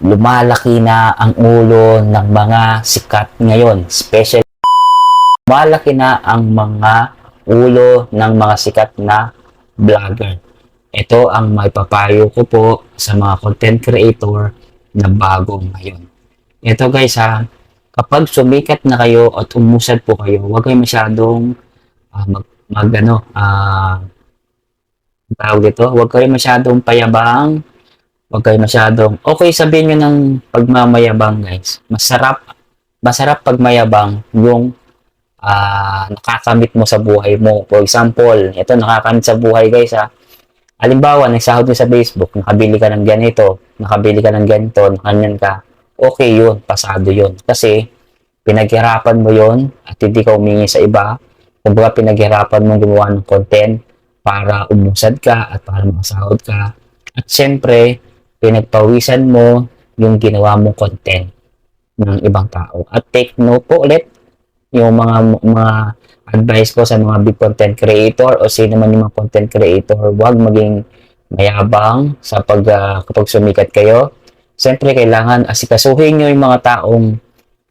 lumalaki na ang ulo ng mga sikat ngayon. Especially, lumalaki na ang mga ulo ng mga sikat na vlogger. Ito ang may papayo ko po sa mga content creator na bago ngayon. Ito guys ha, kapag sumikat na kayo at umusad po kayo, huwag kayo masyadong ah, mag, mag ano, ah, tawag dito, huwag kayo masyadong payabang, huwag kayo masyadong, okay sabihin nyo ng pagmamayabang guys, masarap, masarap pag mayabang yung ah, nakakamit mo sa buhay mo. For example, ito nakakamit sa buhay guys ha, Halimbawa, nagsahod ka sa Facebook, nakabili ka ng ganito, nakabili ka ng ganito, kanyan ka, okay yun, pasado yun. Kasi, pinaghirapan mo yun at hindi ka humingi sa iba. Kumbaga, pinaghirapan mo gumawa ng content para umusad ka at para makasahod ka. At syempre, pinagpawisan mo yung ginawa mong content ng ibang tao. At take note po ulit yung mga mga advice ko sa mga big content creator o sino man yung mga content creator, huwag maging mayabang sa pag ah, kapag sumikat kayo. Siyempre, kailangan asikasuhin nyo yung mga taong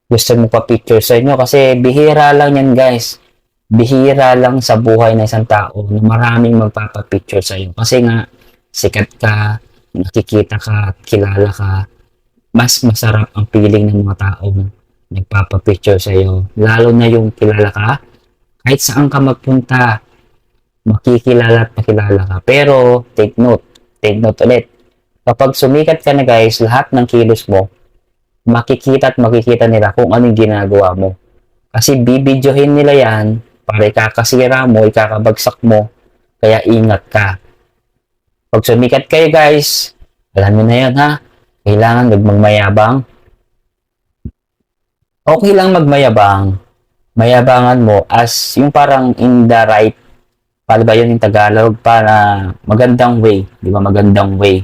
gusto mo pa-picture sa inyo kasi bihira lang yan guys. Bihira lang sa buhay ng isang tao na maraming magpapapicture sa iyo. Kasi nga, sikat ka, nakikita ka, kilala ka, mas masarap ang feeling ng mga taong nagpapapicture sa iyo. Lalo na yung kilala ka, kahit saan ka magpunta, makikilala at makilala ka. Pero, take note, take note ulit. Kapag sumikat ka na guys, lahat ng kilos mo, makikita at makikita nila kung anong ginagawa mo. Kasi bibidyohin nila yan para ikakasira mo, ikakabagsak mo, kaya ingat ka. Pag sumikat kayo guys, alam mo na yan ha, kailangan magmayabang. Okay lang magmayabang, mayabangan mo as yung parang in the right, paano ba yun yung Tagalog, para magandang way, di ba magandang way.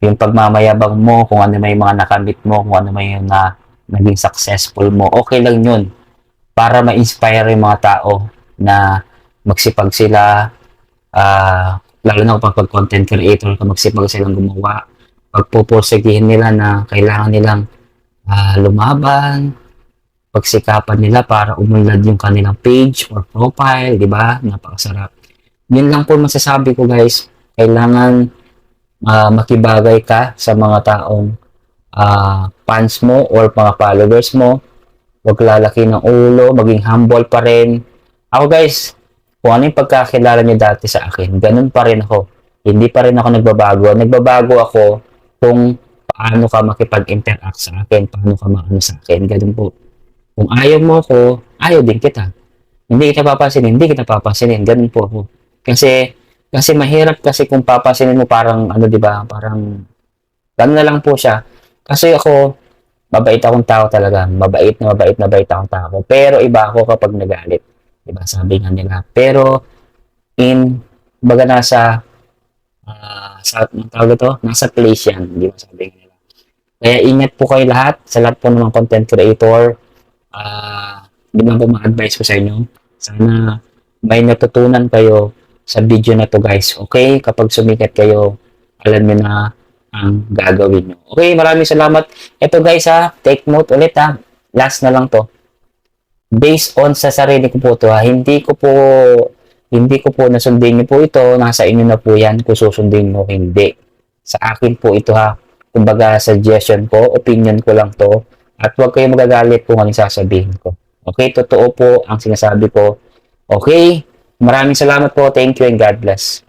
Yung pagmamayabang mo, kung ano may mga nakamit mo, kung ano may na naging successful mo, okay lang yun. Para ma-inspire yung mga tao na magsipag sila, ah, lalo na kapag content creator ka, magsipag silang gumawa. Pagpupursigihin nila na kailangan nilang ah, lumaban, pagsikapan nila para umunlad yung kanilang page or profile, di ba? Napakasarap. Yun lang po masasabi ko guys. Kailangan ah, makibagay ka sa mga taong ah, fans mo or mga followers mo. Huwag lalaki ng ulo, maging humble pa rin. Ako guys, kung ano yung pagkakilala niyo dati sa akin, ganun pa rin ako. Hindi pa rin ako nagbabago. Nagbabago ako kung paano ka makipag-interact sa akin, paano ka maano sa akin. Ganun po. Kung ayaw mo ako, ayaw din kita. Hindi kita papansinin, hindi kita papansinin. Ganun po ako. Kasi, kasi mahirap kasi kung papansinin mo parang, ano ba parang, ganun na lang po siya. Kasi ako, mabait akong tao talaga. Mabait na mabait na mabait akong tao. Pero iba ako kapag nagalit. Diba? Sabi nga nila. Pero, in, baga nasa, ah, sa, ang tawag ito? Nasa place yan. Di ba sabi nga nila. Kaya ingat po kayo lahat sa lahat po ng mga content creator. Ah, di ba po ma-advise ko sa inyo? Sana may natutunan kayo sa video na to guys. Okay? Kapag sumikat kayo, alam niyo na ang gagawin nyo. Okay, maraming salamat. Ito guys ha, take note ulit ha. Last na lang to. Based on sa sarili ko po to ha, hindi ko po hindi ko po nasundin niyo po ito, nasa inyo na po yan kung susundin mo hindi. Sa akin po ito ha, kumbaga suggestion ko, opinion ko lang to, at huwag kayo magagalit kung anong sasabihin ko. Okay, totoo po ang sinasabi ko. Okay, maraming salamat po, thank you and God bless.